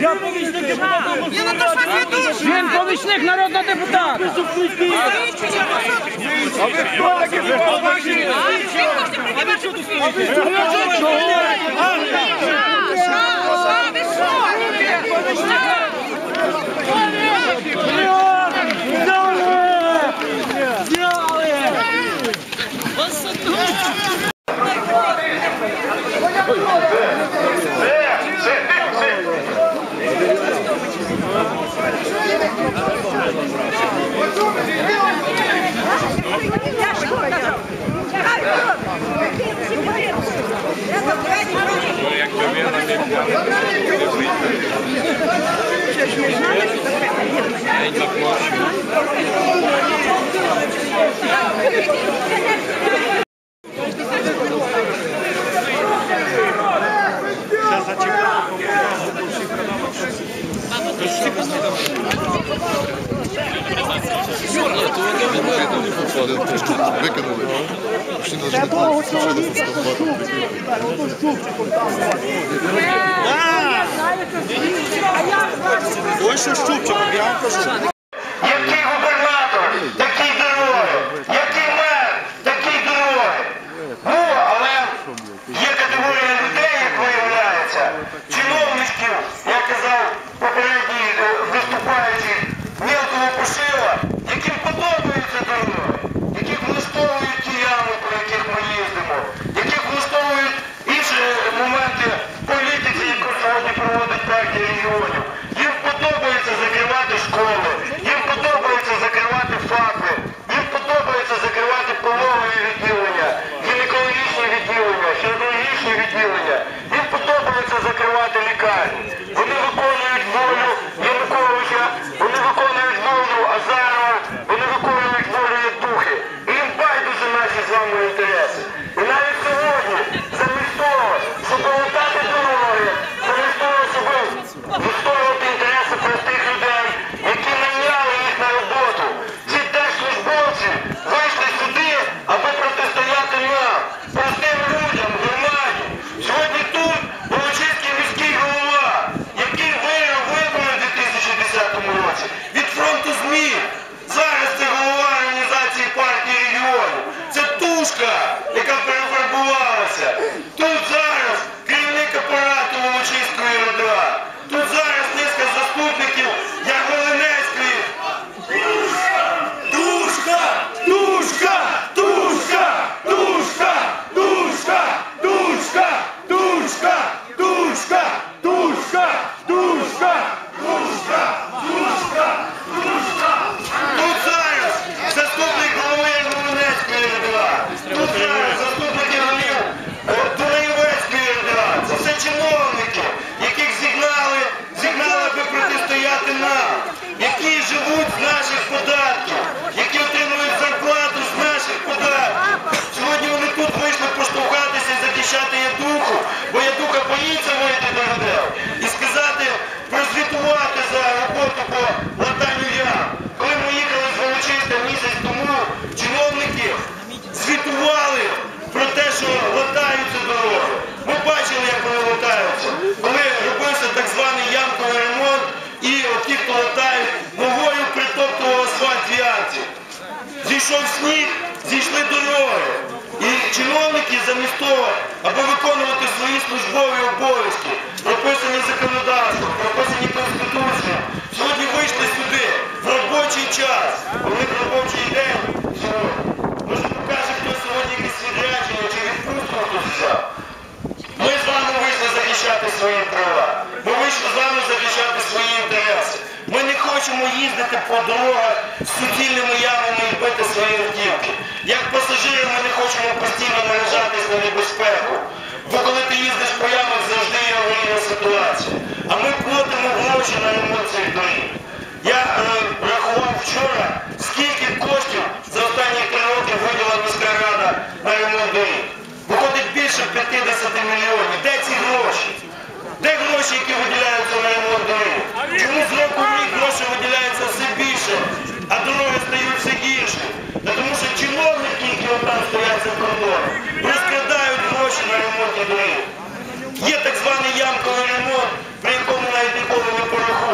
Я помічник депутата. Він помічник народного депутата. А ви хто такі поважні? А ви що тут стоїте? А ви що? Викинули. Всі должны Ось що Щупчик, я вам кажу. Який губернатор, такий герой, який мер, такий герой. Ну, але регіонів. Їм подобається закривати школи, їм подобається закривати факти, їм подобається закривати пологові відділення, гінекологічні відділення, хірургічні відділення. Їм подобається закривати лікарні. Вони Thank you. Deserve Deixa atento. Чиновники замість того, аби виконувати свої службові обов'язки, прописані законодавством, прописані Конституцією, сьогодні вийшли сюди в робочий час. У них робочий день. Може покаже, хто сьогодні якесь відрядження чи відпустку тут взяв. Ми з вами вийшли захищати свої права. Ми вийшли з вами захищати свої інтереси. Ми не хочемо їздити по дорогах з суцільними ямами і бити свої автівки. Як пасажири ми не хочемо постійно наражатись на небезпеку. Бо коли ти їздиш по ямах, завжди є аварійна ситуація. А ми платимо гроші на цих доріг. Я е, рахував вчора, скільки коштів за останні три роки виділа міська рада на ремонт доріг. Виходить більше 50 мільйонів. Де ці гроші? Де гроші, які виділяються на ремонт доріг? Чому з року грошей виділяється все більше, а дороги стають все гірше. Та тому що чиновники, які там стоять за кордон, розкрадають гроші на ремонт доріг. Є так званий ямковий ремонт, при якому навіть ніколи не порахують.